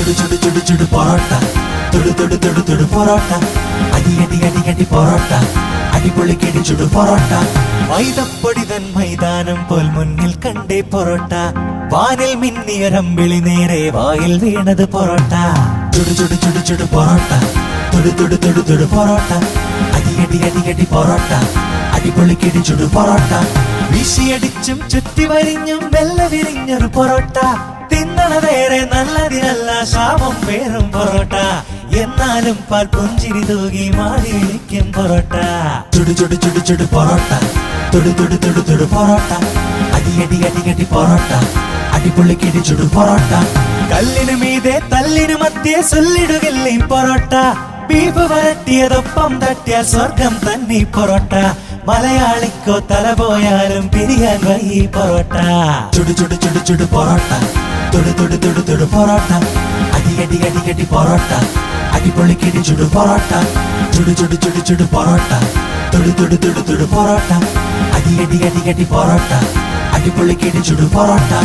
ചുടു ചുടു ചുടു ചുടു പൊറോട്ട. തൊടു തൊടു തൊടു തൊടു പൊറോട്ട. അടി അടി അടി അടി പൊറോട്ട. അടിപൊളി കിടി ചുടു പൊറോട്ട. മൈദപ്പൊടി തൻ മൈതാനം പോൽ മുന്നിൽ കണ്ടേ പൊറോട്ട. വാനിൽ മിന്നിയൊരമ്പിളി നേരെ വായിൽ വീണത് പൊറോട്ട. ചുടു ചുടു ചുടു ചുടു പൊറോട്ട. തൊടു തൊടു തൊടു തൊടു പൊറോട്ട. അടി അടി അടി അടി പൊറോട്ട. അടിപൊളി കിടി ചുടു പൊറോട്ട. വീശിയടിച്ചും ചുറ്റി വരിഞ്ഞും മെല്ലെ വിരിഞ്ഞൊരു പൊറോട്ട. തിന്നണതേറെ നല്ലതിനല്ല ശാപം പേരും പൊറോട്ട. എന്നാലും പാൽ പുഞ്ചിരി തൂകി മാറി വിളിക്കും പൊറോട്ട. ചുടു ചുടു ചുടു ചുടു പൊറോട്ട. തൊടു തൊടു തൊടു തൊടു പൊറോട്ട. അടി അടി അടി അടി പൊറോട്ട. അടിപൊളി കിടി ചുടു പൊറോട്ട. കല്ലിനു മീതെ തല്ലിനു മധ്യേ ചൊല്ലിടുകില്ലേ പൊറോട്ട. ബീഫ് വരട്ടിയതൊപ്പം തട്ടിയ സ്വർഗം തന്നെ പൊറോട്ട. മലയാളിക്കോ തല പോയാലും പിരിയാൻ വൈ പൊറോട്ട. ചുടു ചുടു ചുടു ചുടു പൊറോട്ട. തൊടു തൊടു തൊടു തൊടു പൊറോട്ട അടി അടി അടി അടി പൊറോട്ട അടിപൊളി കിടി ചുടു പൊറോട്ട ചുടു ചുടു ചുടു ചുടു പൊറോട്ട തൊടു തൊടു തൊടു തൊടു പൊറോട്ട അടി അടി അടി അടി പൊറോട്ട അടിപൊളി കിടി ചുടു പൊറോട്ട